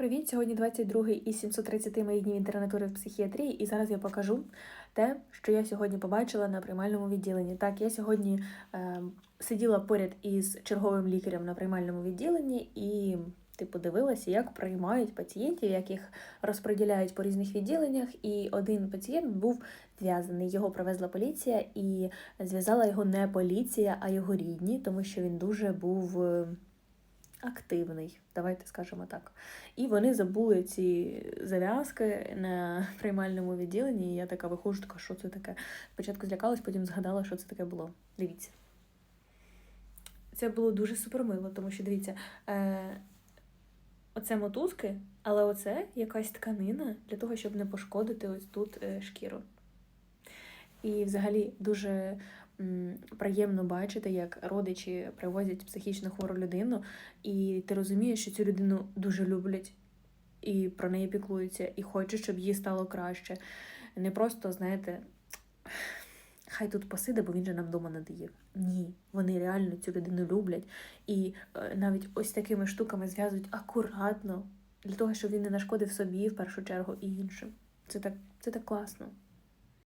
Привіт! Сьогодні 22-й із 730 моїх днів інтернатури в психіатрії, і зараз я покажу те, що я сьогодні побачила на приймальному відділенні. Так, я сьогодні е, сиділа поряд із черговим лікарем на приймальному відділенні і типу дивилася, як приймають пацієнтів, як їх розподіляють по різних відділеннях. І один пацієнт був зв'язаний. Його привезла поліція і зв'язала його не поліція, а його рідні, тому що він дуже був. Активний, давайте скажемо так. І вони забули ці зав'язки на приймальному відділенні. І я така виходжу, така, що це таке. Спочатку злякалась, потім згадала, що це таке було. Дивіться. Це було дуже супермило, тому що дивіться, е, оце мотузки, але оце якась тканина для того, щоб не пошкодити ось тут е, шкіру. І взагалі дуже приємно бачити, як родичі привозять психічно хвору людину, і ти розумієш, що цю людину дуже люблять і про неї піклуються, і хочуть, щоб їй стало краще. Не просто, знаєте, хай тут посиде, бо він же нам вдома надає. Ні, вони реально цю людину люблять. І е, навіть ось такими штуками зв'язують акуратно, для того, щоб він не нашкодив собі в першу чергу і іншим. Це так, це так класно.